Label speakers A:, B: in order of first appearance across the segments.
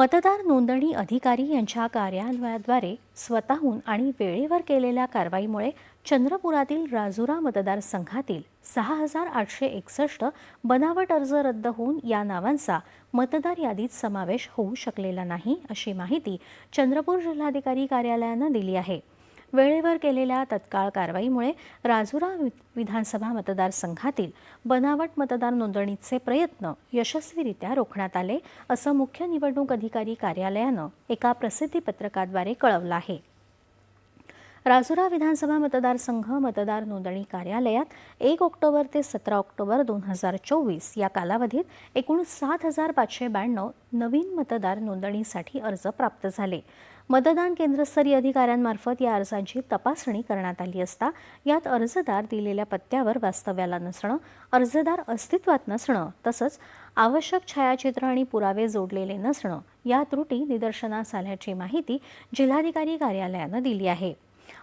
A: मतदार नोंदणी अधिकारी यांच्या कार्यालयाद्वारे स्वतःहून आणि वेळेवर केलेल्या कारवाईमुळे चंद्रपुरातील राजुरा मतदारसंघातील सहा हजार आठशे एकसष्ट बनावट अर्ज रद्द होऊन या नावांचा मतदार यादीत समावेश होऊ शकलेला नाही अशी माहिती चंद्रपूर जिल्हाधिकारी कार्यालयानं दिली आहे. वेळेवर केलेल्या तत्काळ कारवाईमुळे राजुरा वि- विधानसभा मतदारसंघातील बनावट मतदार नोंदणीचे प्रयत्न यशस्वीरित्या रोखण्यात आले असं मुख्य निवडणूक अधिकारी कार्यालयानं एका प्रसिद्धीपत्रकाद्वारे कळवलं आहे. राजुरा विधानसभा मतदारसंघ मतदार नोंदणी कार्यालयात एक ऑक्टोबर ते सतरा ऑक्टोबर दोन हजार चोवीस या कालावधीत एकूण सात हजार पाचशे ब्याण्णव नवीन मतदार नोंदणीसाठी अर्ज प्राप्त झाले. मतदान केंद्रस्तरीय अधिकाऱ्यांमार्फत या अर्जांची तपासणी करण्यात आली असता यात अर्जदार दिलेल्या पत्त्यावर वास्तव्याला नसणं अर्जदार अस्तित्वात नसणं तसंच आवश्यक छायाचित्र आणि पुरावे जोडलेले नसणं या त्रुटी निदर्शनास आल्याची माहिती जिल्हाधिकारी कार्यालयानं दिली आहे.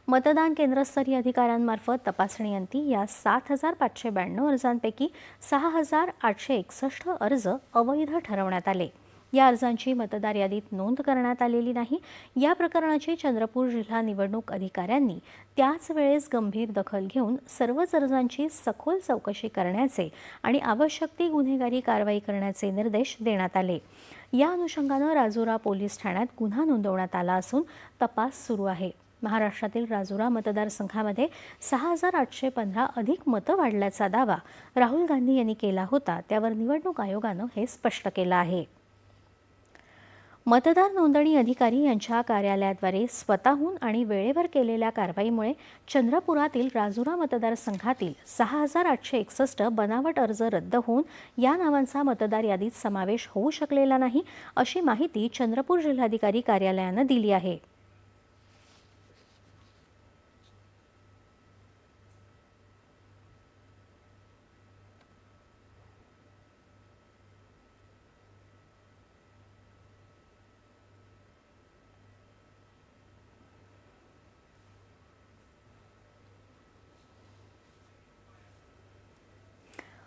A: मतदान केंद्रस्तरीय अधिकाऱ्यांमार्फत तपासणीअंती या सात हजार पाचशे ब्याण्णव अर्जांपैकी सहा हजार आठशे एकसष्ट अर्ज अवैध ठरवण्यात आले. या अर्जांची मतदार यादीत नोंद करण्यात आलेली नाही. या प्रकरणाची चंद्रपूर जिल्हा निवडणूक अधिकाऱ्यांनी त्याच वेळेस गंभीर दखल घेऊन सर्वच अर्जांची सखोल चौकशी करण्याचे आणि आवश्यक ती गुन्हेगारी कारवाई करण्याचे निर्देश देण्यात आले. या अनुषंगानं राजुरा पोलीस ठाण्यात गुन्हा नोंदवण्यात आला असून तपास सुरू आहे. महाराष्ट्रातील राजुरा मतदारसंघामध्ये सहा हजार आठशे पंधरा अधिक मतं वाढल्याचा दावा राहुल गांधी यांनी केला होता. त्यावर निवडणूक आयोगानं हे स्पष्ट केलं आहे. मतदार नोंदणी अधिकारी यांच्या कार्यालयाद्वारे स्वतःहून आणि वेळेवर केलेल्या कारवाईमुळे चंद्रपुरातील राजुरा मतदारसंघातील सहा हजार आठशे एकसष्ट बनावट अर्ज रद्द होऊन या नावांचा मतदार यादीत समावेश होऊ शकलेला नाही अशी माहिती चंद्रपूर जिल्हाधिकारी कार्यालयानं दिली आहे.